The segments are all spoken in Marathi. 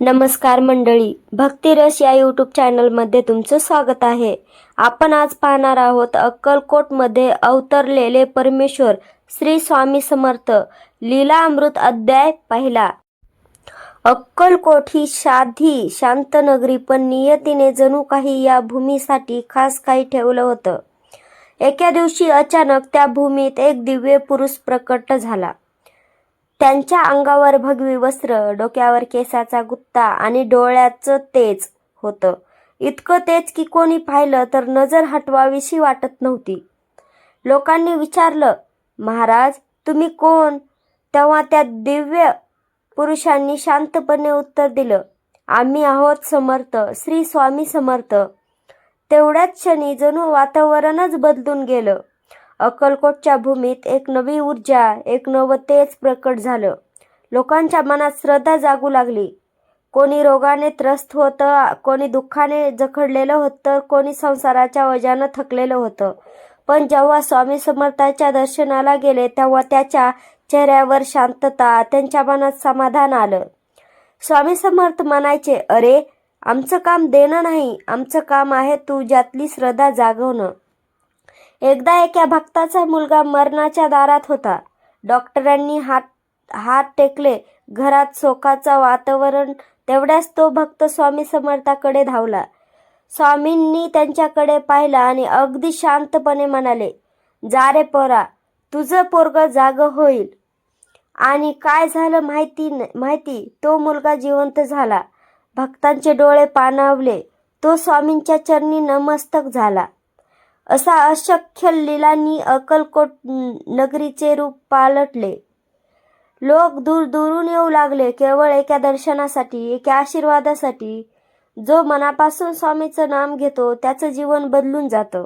नमस्कार मंडळी भक्तिरस या यूट्यूब चॅनलमध्ये तुमचं स्वागत आहे. आपण आज पाहणार आहोत अक्कलकोटमध्ये अवतरलेले परमेश्वर श्री स्वामी समर्थ लीला अमृत अध्याय पहिला. अक्कलकोट ही साधी शांत नगरी पण नियतीने जणू काही या भूमीसाठी खास काही ठेवलं होतं. एका दिवशी अचानक त्या भूमीत एक दिव्य पुरुष प्रकट झाला. त्यांच्या अंगावर भगवी वस्त्र डोक्यावर केसाचा गुत्ता आणि डोळ्याचं तेज होतं. इतकं तेज की कोणी पाहिलं तर नजर हटवावीशी वाटत नव्हती. लोकांनी विचारलं महाराज तुम्ही कोण? तेव्हा त्या दिव्य पुरुषांनी शांतपणे उत्तर दिलं आम्ही आहोत समर्थ श्री स्वामी समर्थ. तेवढ्याच क्षणी जणू वातावरणच बदलून गेलं. अक्कलकोटच्या भूमीत एक नवी ऊर्जा एक नवं तेज प्रकट झालं. लोकांच्या मनात श्रद्धा जागू लागली. कोणी रोगाने त्रस्त होतं कोणी दुःखाने जखडलेलं होतं कोणी संसाराच्या वजानं थकलेलं होतं. पण जेव्हा स्वामी समर्थाच्या दर्शनाला गेले तेव्हा त्याच्या चेहऱ्यावर शांतता त्यांच्या मनात समाधान आलं. स्वामी समर्थ म्हणायचे अरे आमचं काम देणं नाही आमचं काम आहे तुझ्यातली श्रद्धा जागवणं. एकदा एका भक्ताचा मुलगा मरणाच्या दारात होता. डॉक्टरांनी हात हात टेकले. घरात शोकाचं वातावरण तेवढ्याच तो भक्त स्वामी समर्थाकडे धावला. स्वामींनी त्यांच्याकडे पाहिला आणि अगदी शांतपणे म्हणाले जा रे पोरा तुझं पोरग जाग होईल. आणि काय झालं माहिती न- माहिती? तो मुलगा जिवंत झाला. भक्तांचे डोळे पाणावले. तो स्वामींच्या चरणी नमस्तक झाला. असा अशक्य लिलांनी अक्कलकोट नगरीचे रूप पालटले. लोक दूर दूरून येऊ लागले केवळ एका दर्शनासाठी एका आशीर्वादासाठी. जो मनापासून स्वामीचं नाम घेतो त्याचं जीवन बदलून जातं.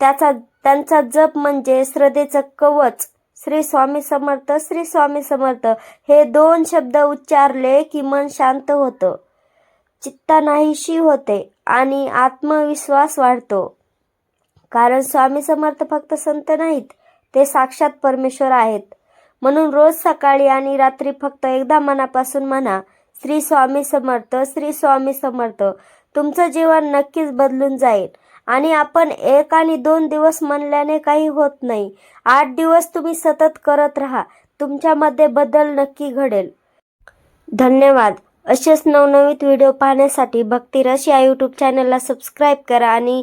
त्याचा त्यांचा जप म्हणजे श्रद्धेचं कवच. श्री स्वामी समर्थ श्री स्वामी समर्थ. हे दोन शब्द उच्चारले की मन शांत होतं. चित्ता नाहीशी होते आणि आत्मविश्वास वाढतो. कारण स्वामी समर्थ फक्त संत नाहीत ते साक्षात परमेश्वर आहेत. म्हणून रोज सकाळी आणि रात्री फक्त एकदा मनापासून म्हणा श्री स्वामी समर्थ श्री स्वामी समर्थ तुमचं जीवन नक्कीच बदलून जाईल. आणि आपण एक आणि दोन दिवस म्हणल्याने काही होत नाही. आठ दिवस तुम्ही सतत करत राहा. तुमच्यामध्ये बदल नक्की घडेल. धन्यवाद. असेच नवनवीन व्हिडिओ पाहण्यासाठी भक्तिरस या यूट्यूब चॅनलला सबस्क्राईब करा आणि